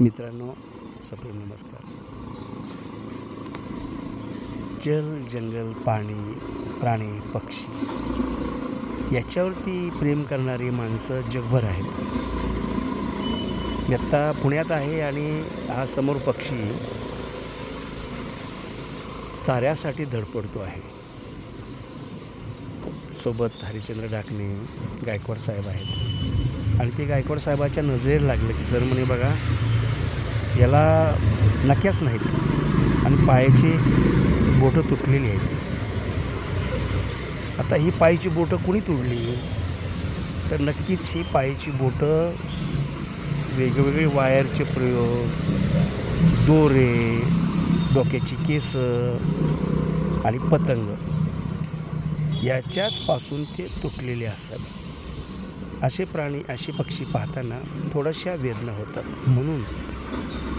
मित्रांनो सप्रेम नमस्कार. जल जंगल पाणी प्राणी पक्षी याच्यावरती प्रेम करणारी माणसं जगभर आहेत. मी आत्ता पुण्यात आहे आणि हा समोर पक्षी चाऱ्यासाठी धडपडतो आहे. सोबत हरिश्चंद्र डाकणे गायकवाड साहेब आहेत. आणि ते गायकवाड साहेबाच्या नजरेला लागलं की सर म्हणे बघा याला नक्याच नाहीत. आणि पायाची बोटं तुटलेली आहेत. आता ही पायाची बोटं कुणी तुडली तर नक्कीच ही पायाची बोटं वेगवेगळे वायरचे प्रयोग दोरे डोक्याची केस आणि पतंग याच्याच पासून ते तुटलेले असतात. असे प्राणी असे पक्षी पाहताना थोड्याशा वेदना होतात. म्हणून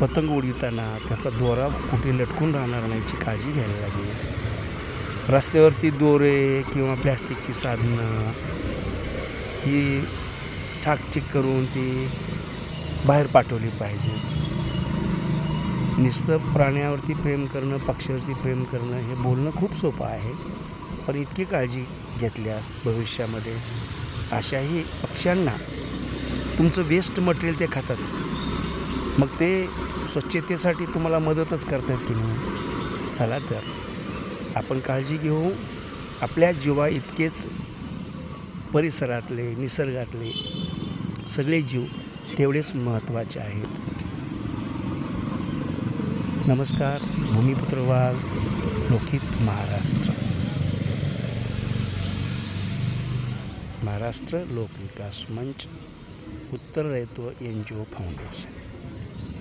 पतंग उडविताना त्याचा दोरा कुठे लटकून राहणार नाही याची काळजी घ्यायला लागेल. रस्त्यावरती दोरे किंवा प्लॅस्टिकची साधनं ही ठाकठीक करून ती बाहेर पाठवली पाहिजे. नुसतं प्राण्यावरती प्रेम करणं पक्ष्यावरती प्रेम करणं हे बोलणं खूप सोपं आहे पण इतकी काळजी घेतल्यास भविष्यामध्ये अशाही पक्ष्यांना तुमचं वेस्ट मटेरियल ते खातात. मग ते स्वच्छतेसाठी तुम्हाला मदतच करतात तुम्ही. चला तर आपण काळजी घेऊ. आपल्या जीवा इतकेच परिसरातले निसर्गातले सगळे जीव तेवढेच महत्त्वाचे आहेत. नमस्कार भूमिपुत्रवाल लोकित महाराष्ट्र. महाराष्ट्र लोकविकास मंच उत्तरदायित्व एन जी ओ फाउंडेशन.